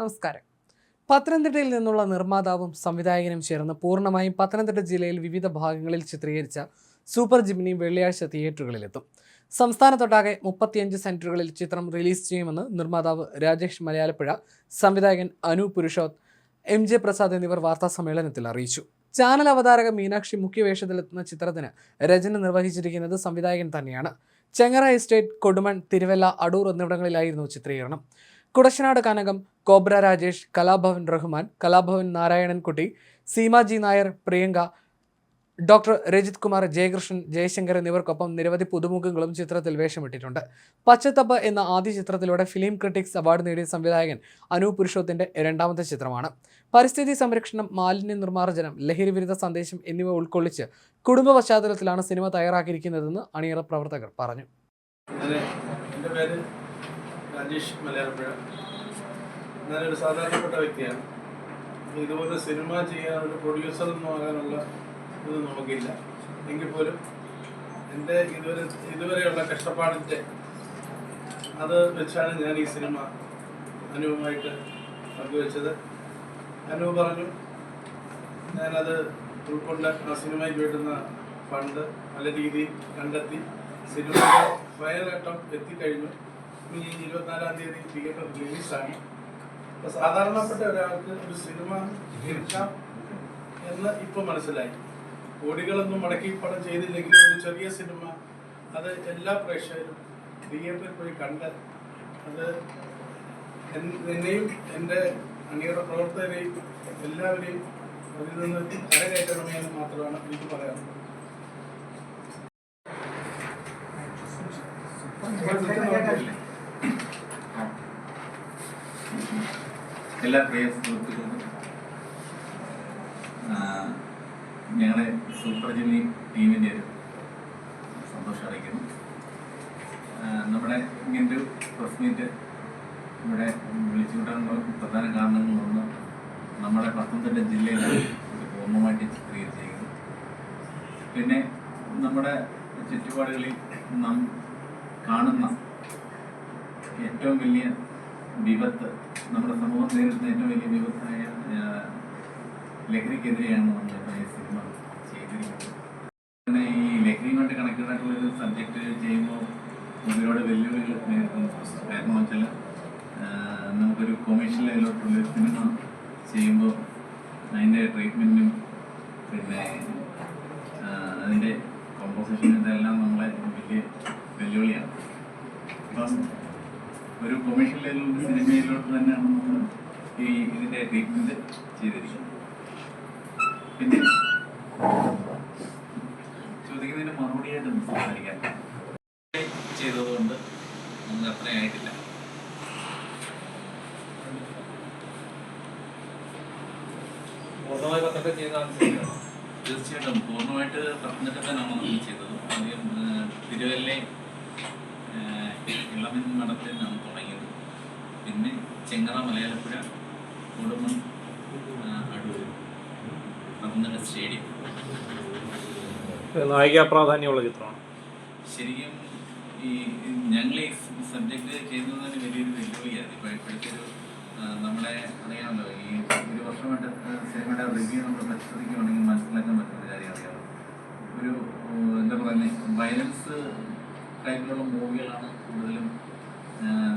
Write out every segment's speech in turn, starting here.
നമസ്കാരം. പത്തനംതിട്ടയിൽ നിന്നുള്ള നിർമ്മാതാവും സംവിധായകനും ചേർന്ന് പൂർണമായും പത്തനംതിട്ട ജില്ലയിൽ വിവിധ ഭാഗങ്ങളിൽ ചിത്രീകരിച്ച സൂപ്പർ ജിമിനി വെള്ളിയാഴ്ച തിയേറ്ററുകളിലെത്തും. സംസ്ഥാനത്തൊട്ടാകെ മുപ്പത്തിയഞ്ച് സെന്ററുകളിൽ ചിത്രം റിലീസ് ചെയ്യുമെന്ന് നിർമ്മാതാവ് രാജേഷ് മലയാലപ്പുഴ സംവിധായകൻ അനു പുരുഷോത്ത് എം ജെ പ്രസാദ് എന്നിവർ വാർത്താ സമ്മേളനത്തിൽ അറിയിച്ചു. ചാനൽ അവതാരക മീനാക്ഷി മുഖ്യവേഷത്തിലെത്തുന്ന ചിത്രത്തിന് രചന നിർവഹിച്ചിരിക്കുന്നത് സംവിധായകൻ തന്നെയാണ്. ചെങ്ങറ എസ്റ്റേറ്റ് കൊടുമൺ തിരുവല്ല അടൂർ എന്നിവിടങ്ങളിലായിരുന്നു ചിത്രീകരണം. കുടശനാട് കനകം കോബ്ര രാജേഷ് കലാഭവൻ റഹ്മാൻ കലാഭവൻ നാരായണൻകുട്ടി സീമാജി നായർ പ്രിയങ്ക ഡോക്ടർ രജിത് കുമാർ ജയകൃഷ്ണൻ ജയശങ്കർ എന്നിവർക്കൊപ്പം നിരവധി പുതുമുഖങ്ങളും ചിത്രത്തിൽ വേഷമിട്ടിട്ടുണ്ട്. പച്ചത്തപ്പ് എന്ന ആദ്യ ചിത്രത്തിലൂടെ ഫിലിം ക്രിറ്റിക്സ് അവാർഡ് നേടിയ സംവിധായകൻ അനു പുരുഷോത്തിന്റെ രണ്ടാമത്തെ ചിത്രമാണ്. പരിസ്ഥിതി സംരക്ഷണം മാലിന്യ നിർമ്മാർജനം ലഹരി വിരുദ്ധ സന്ദേശം എന്നിവ ഉൾക്കൊള്ളിച്ച് കുടുംബ പശ്ചാത്തലത്തിലാണ് സിനിമ തയ്യാറാക്കിയിരിക്കുന്നതെന്ന് അണിയറ പ്രവർത്തകർ പറഞ്ഞു. രാജേഷ് മലയാളപ്പുഴ. ഞാനൊരു സാധാരണപ്പെട്ട വ്യക്തിയാണ്. ഇതുപോലെ സിനിമ ചെയ്യാൻ ഒരു പ്രൊഡ്യൂസർ ഒന്നും ആകാനുള്ള ഇത് നമുക്കില്ല. എങ്കിൽ പോലും എന്റെ ഇതുവരെ ഇതുവരെയുള്ള കഷ്ടപ്പാടിന്റെ അത് വെച്ചാണ് ഞാൻ ഈ സിനിമ അനുവുമായിട്ട് പങ്കുവെച്ചത്. അനു പറഞ്ഞു ഞാനത് ഉൾക്കൊണ്ട് ആ സിനിമയ്ക്ക് വേണ്ടുന്ന ഫണ്ട് നല്ല രീതിയിൽ കണ്ടെത്തി സിനിമയുടെ ഫയൽ ഘട്ടം എത്തിക്കഴിഞ്ഞു. ഇനി ഇരുപത്തിനാലാം തീയതി തിയേറ്റർ റിലീസാണ് അപ്പോൾ സാധാരണപ്പെട്ട ഒരാൾക്ക് ഒരു സിനിമ എടുക്കാം എന്ന് ഇപ്പോൾ മനസ്സിലായി. കോടികളൊന്നും മുടക്കി പടം ചെയ്തില്ലെങ്കിലും ഒരു ചെറിയ സിനിമ അത് എല്ലാ പ്രേക്ഷകരും തിയേറ്ററിൽ പോയി കണ്ട് അത് എന്നെയും എന്റെ അങ്ങയുടെ പ്രവർത്തകരെയും എല്ലാവരെയും അതിൽ നിന്ന് കരകയറ്റണമേ എന്ന് മാത്രമാണ് എനിക്ക് പറയാനുള്ളത്. എല്ലാ പ്രിയ സുഹൃത്തുക്കൾക്കും ആ, ഞങ്ങളുടെ സൂപ്പർ ജിമ്മി ടീമിന്റെ ഒരു സന്തോഷം അറിയിക്കുന്നു. നമ്മുടെ ഇങ്ങനൊരു പ്രസ് മീറ്റ് ഇവിടെ വിളിച്ചുകൂട്ടാനുള്ള പ്രധാന കാരണങ്ങളൊന്ന് നമ്മുടെ പത്തനംതിട്ട ജില്ലയിലാണ് ഇത് പൂർണമായിട്ട് ചിത്രീകരിച്ചിരിക്കുന്നത് പിന്നെ നമ്മുടെ ചുറ്റുപാടുകളിൽ നാം കാണുന്ന ഏറ്റവും വലിയ വിപത്ത് നമ്മുടെ സമൂഹം നേരിടുന്ന ഏറ്റവും വലിയ വിപത്തായ ലഹരിക്കെതിരെയാണ് നമ്മൾ ഈ സിനിമ ചെയ്തിരിക്കുന്നത്. പിന്നെ ഈ കണക്റ്റഡ് ആയിട്ടുള്ള ഒരു സബ്ജക്റ്റ് ചെയ്യുമ്പോൾ ഒരുപാട് വെല്ലുവിളികൾ നേരിടുന്നു. കാരണം വെച്ചാൽ നമുക്കൊരു കൊമേഴ്ഷ്യൽ ലെവലിലോട്ടുള്ള സിനിമ ചെയ്യുമ്പോൾ അതിന്റെ ട്രീറ്റ്മെന്റും പിന്നെ അതിന്റെ കോമ്പോസിഷനും ഇതെല്ലാം നമ്മളെ വലിയ വെല്ലുവിളിയാണ്. അപ്പം ഒരു കൊമേഴ്ഷ്യൽ സിനിമയിലോട്ട് തന്നെയാണ് നമ്മൾ ഈ ഇതിന്റെ ട്രീറ്റ്മെന്റ് ചെയ്തിരിക്കുന്നത്. പിന്നെ ചോദിക്കുന്നതിന് മറുപടിയായിട്ട് സംസാരിക്കാം. ചെയ്തതുകൊണ്ട് നമുക്ക് അത്രയായിട്ടില്ല. പൂർണമായി തീർച്ചയായിട്ടും. പൂർണമായിട്ട് പത്തനംതിട്ട തന്നെയാണ് നമ്മൾ ചെയ്തത്. ആദ്യം തിരുവല്ലേ ഇളമൻ മഠത്തിൽ നിന്നാണ് തുടങ്ങിയത്. പിന്നെ ചെങ്ങറ മലയാളപ്പുഴ കൊടുമൺ അടൂർ പത്തനംതിട്ട സ്റ്റേഡിയം. നായിക പ്രാധാന്യമുള്ള ചിത്രമാണ്. ശരിക്കും ഈ ഞങ്ങൾ ഈ സബ്ജക്റ്റ് ചെയ്യുന്നതിന് വലിയൊരു വെല്ലുവിളിയാണ് ഇപ്പോൾ ഇപ്പോഴത്തെ ഒരു നമ്മളെ അറിയാമല്ലോ ഈ ഒരു വർഷമായിട്ട് സിനിമയുടെ റിവ്യൂ നമ്മൾ പരിശോധിക്കുകയാണെങ്കിൽ മനസ്സിലാക്കാൻ പറ്റുന്ന കാര്യം അറിയാമല്ലോ ഒരു എന്താ പറയുന്നത് വയലൻസ് ടൈപ്പിലുള്ള മൂവികളാണ് കൂടുതലും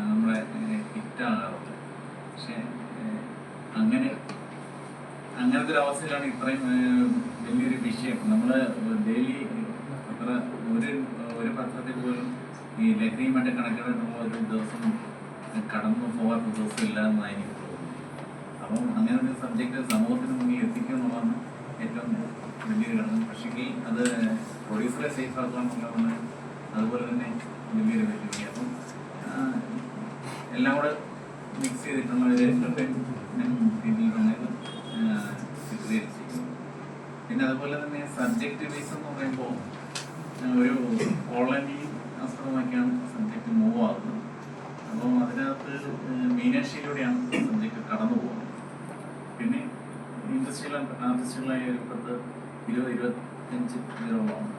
നമ്മുടെ ഹിറ്റാകാറുള്ളത് പക്ഷേ അങ്ങനെ അങ്ങനത്തെ ഒരു അവസ്ഥയിലാണ് ഇത്രയും വലിയൊരു വിഷയം. നമ്മൾ ഡെയിലി അത്ര ഒരു ഒരു പത്രത്തിൽ പോലും ഈ ലഹരിയുമായിട്ട് കണക്കിടുന്ന ഒരു ദിവസം കടന്നു പോകാത്ത ദിവസം ഇല്ല എന്നാണ് എനിക്ക് തോന്നുന്നത്. അപ്പം അങ്ങനെ ഒരു സബ്ജക്റ്റ് സമൂഹത്തിന് മുന്നിൽ എത്തിക്കുക എന്നുള്ളതാണ് ഏറ്റവും വലിയൊരു കാരണം പക്ഷേ അത് പ്രൊഡ്യൂസറെ സേഫ് ആക്കുക എന്നുള്ളതാണ് അതുപോലെ തന്നെ വലിയ വെല്ലുവിളി അപ്പം എല്ലാം കൂടെ മിക്സ് ചെയ്തിട്ടുള്ള ഒരു രീതിയിൽ തന്നെ പിന്നെ അതുപോലെ തന്നെ സബ്ജക്റ്റ് ബേസ് എന്ന് പറയുമ്പോൾ ഒരു കോളനി ആസ്പദമാക്കിയാണ് സബ്ജക്റ്റ് മൂവ് ആകുന്നത് അപ്പോൾ അതിനകത്ത് മീനാക്ഷിയിലൂടെയാണ് സബ്ജക്റ്റ് കടന്നു പോകുന്നത്. പിന്നെ ഇൻഡസ്ട്രിയൽ ആർട്ടിസ്റ്റുകളായ ഇരുപത് ഇരുപത്തഞ്ച് പേരോളമാണ്